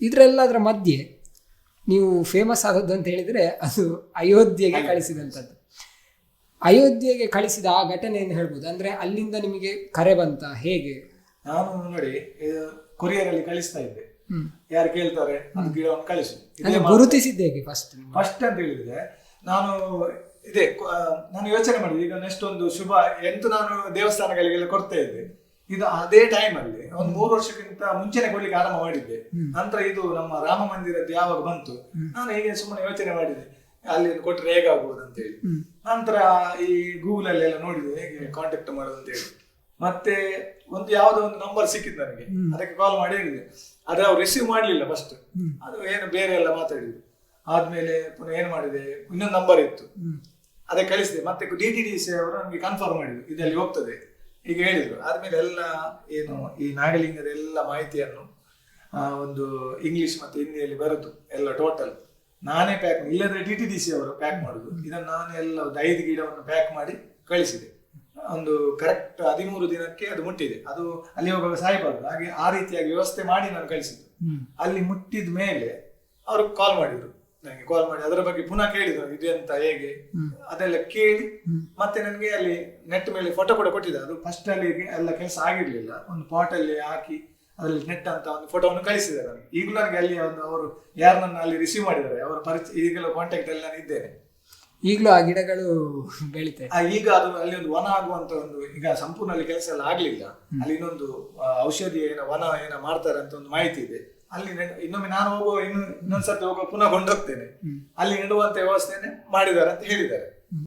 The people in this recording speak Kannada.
ಇದರೆಲ್ಲದರ ಮಧ್ಯೆ ನೀವು ಫೇಮಸ್ ಆದದ್ದು ಅಂತ ಹೇಳಿದ್ರೆ ಅದು ಅಯೋಧ್ಯೆಗೆ ಕಳಿಸಿದಂಥದ್ದು ಅಯೋಧ್ಯೆಗೆ ಕಳಿಸಿದ ಆ ಘಟನೆಯನ್ನು ಹೇಳ್ಬೋದು. ಅಂದ್ರೆ ಅಲ್ಲಿಂದ ನಿಮಗೆ ಕರೆ ಬಂತ ಹೇಗೆ? ನಾನು ನೋಡಿ ಕೊರಿಯರ್ ಅಲ್ಲಿ ಕಳಿಸ್ತಾ ಇದ್ದೆ. ಯಾರು ಕೇಳ್ತಾರೆ? ಅದು ಗಿಡವನ್ನು ಕಳಿಸು. ಗುರುತಿಸಿದ್ದೆ ಫಸ್ಟ್ ಫಸ್ಟ್ ಅಂತ ಹೇಳಿದ್ರೆ ನಾನು ಇದೆ ನಾನು ಯೋಚನೆ ಮಾಡಿದೆ ಈಗ ನೆಕ್ಸ್ಟ್ ಒಂದು ಶುಭ ಎಂತೂ ನಾನು ದೇವಸ್ಥಾನಗಳಿಗೆಲ್ಲ ಕೊಡ್ತಾ ಇದ್ದೆ. ಇದು ಅದೇ ಟೈಮ್ ಅಲ್ಲಿ ಒಂದು ಮೂರು ವರ್ಷಕ್ಕಿಂತ ಮುಂಚೆನೆ ಕೊಡ್ಲಿಕ್ಕೆ ಆರಂಭ ಮಾಡಿದ್ದೆ. ನಂತರ ಇದು ನಮ್ಮ ರಾಮ ಮಂದಿರದ್ದು ಯಾವಾಗ ಬಂತು? ನಾನು ಹೀಗೆ ಸುಮ್ಮನೆ ಯೋಚನೆ ಮಾಡಿದೆ. ಅಲ್ಲಿ ಕೊಟ್ರೆ ಹೇಗಾಗ್ಬೋದು ಅಂತ ಹೇಳಿ. ನಂತರ ಈ ಗೂಗಲ್ ಅಲ್ಲಿ ಎಲ್ಲ ನೋಡಿದೆ ಹೇಗೆ ಕಾಂಟ್ಯಾಕ್ಟ್ ಮಾಡೋದು ಅಂತ ಹೇಳಿ. ಮತ್ತೆ ಒಂದು ಯಾವ್ದೋ ಒಂದು ನಂಬರ್ ಸಿಕ್ಕಿತ್ತು ನನಗೆ. ಅದಕ್ಕೆ ಕಾಲ್ ಮಾಡಿ ಹೇಳಿದೆ. ಆದ್ರೆ ಅವ್ರು ರಿಸೀವ್ ಮಾಡ್ಲಿಲ್ಲ ಫಸ್ಟ್ ಅದು ಏನು ಬೇರೆ ಎಲ್ಲ ಮಾತಾಡಿದ್ರು. ಆದ್ಮೇಲೆ ಪುನಃ ಏನ್ ಮಾಡಿದೆ? ಇನ್ನೊಂದು ನಂಬರ್ ಇತ್ತು. ಅದೇ ಕಳಿಸಿದೆ. ಮತ್ತೆ ಡಿ ಟಿ ಡಿ ಸಿ ಅವರು ನಮಗೆ ಕನ್ಫರ್ಮ್ ಮಾಡಿದ್ರು. ಇದರಲ್ಲಿ ಹೋಗ್ತದೆ? ಈಗ ಹೇಳಿದ್ರು. ಆದ್ಮೇಲೆ ಎಲ್ಲ ಏನು ಈ ನಾಗಲಿಂಗದ ಎಲ್ಲ ಮಾಹಿತಿಯನ್ನು ಒಂದು ಇಂಗ್ಲಿಷ್ ಮತ್ತು ಹಿಂದಿಯಲ್ಲಿ ಬರುದು ಎಲ್ಲ ಟೋಟಲ್ ನಾನೇ ಪ್ಯಾಕ್ ಇಲ್ಲದ್ರೆ ಟಿ ಟಿ ಡಿ ಸಿ ಅವರು ಪ್ಯಾಕ್ ಮಾಡುದು. ಇದನ್ನು ನಾನು ಎಲ್ಲ ಒಂದು ಐದು ಗಿಡವನ್ನು ಪ್ಯಾಕ್ ಮಾಡಿ ಕಳಿಸಿದೆ. ಒಂದು ಕರೆಕ್ಟ್ ಹದಿಮೂರು ದಿನಕ್ಕೆ ಅದು ಮುಟ್ಟಿದೆ. ಅದು ಅಲ್ಲಿ ಹೋಗುವಾಗ ಸಾಯಬಾರದು ಹಾಗೆ ಆ ರೀತಿಯಾಗಿ ವ್ಯವಸ್ಥೆ ಮಾಡಿ ನಾನು ಕಳಿಸಿದ್ದು. ಅಲ್ಲಿ ಮುಟ್ಟಿದ ಮೇಲೆ ಅವರು ಕಾಲ್ ಮಾಡಿದ್ರು. ನನಗೆ ಕಾಲ್ ಮಾಡಿ ಅದರ ಬಗ್ಗೆ ಪುನಃ ಕೇಳಿದ್ರು ಇದು ಎಂತ ಹೇಗೆ? ಅದೆಲ್ಲ ಕೇಳಿ ಮತ್ತೆ ನನಗೆ ಅಲ್ಲಿ ನೆಟ್ ಮೇಲೆ ಫೋಟೋ ಕೂಡ ಕೊಟ್ಟಿದ್ದೆ ಅದು ಫಸ್ಟ್ ಅಲ್ಲಿ ಎಲ್ಲ ಕೆಲಸ ಆಗಿರ್ಲಿಲ್ಲ. ಒಂದು ಪಾಟ್ ಅಲ್ಲಿ ಹಾಕಿ ಅದರಲ್ಲಿ ನೆಟ್ ಅಂತ ಒಂದು ಫೋಟೋವನ್ನು ಕಳಿಸಿದ್ದಾರೆ ನನಗೆ. ಈಗಲೂ ನನಗೆ ಅಲ್ಲಿ ಒಂದು ಅವರು ಯಾರು ನನ್ನ ಅಲ್ಲಿ ರಿಸೀವ್ ಮಾಡಿದ್ದಾರೆ ಅವರ ಪರಿಚಯ ಈಗಲೂ ಕಾಂಟ್ಯಾಕ್ಟ್ ಅಲ್ಲಿ ನಾನು ಇದ್ದೇನೆ. ಈಗಲೂ ಆ ಗಿಡಗಳು ಬೆಳಿತೆ ಆ, ಈಗ ಅದು ಅಲ್ಲಿ ಒಂದು ವನ ಆಗುವಂತ ಒಂದು ಈಗ ಸಂಪೂರ್ಣ ಅಲ್ಲಿ ಕೆಲಸ ಎಲ್ಲ ಆಗ್ಲಿಲ್ಲ. ಅಲ್ಲಿ ಇನ್ನೊಂದು ಔಷಧಿ ಏನೋ ವನ ಏನೋ ಮಾಡ್ತಾರೆ ಅಂತ ಒಂದು ಮಾಹಿತಿ ಇದೆ. ಅಲ್ಲಿ ಇನ್ನೊಮ್ಮೆ ನಾನು ಹೋಗುವ ಇನ್ನು ಇನ್ನೊಂದ್ಸತಿ ಹೋಗುವ ಪುನಃ ಕೊಂಡೋಗ್ತೇನೆ ಅಲ್ಲಿ ನೆಡುವಂತ ವ್ಯವಸ್ಥೆನೆ ಮಾಡಿದ್ದಾರೆ ಅಂತ ಹೇಳಿದ್ದಾರೆ.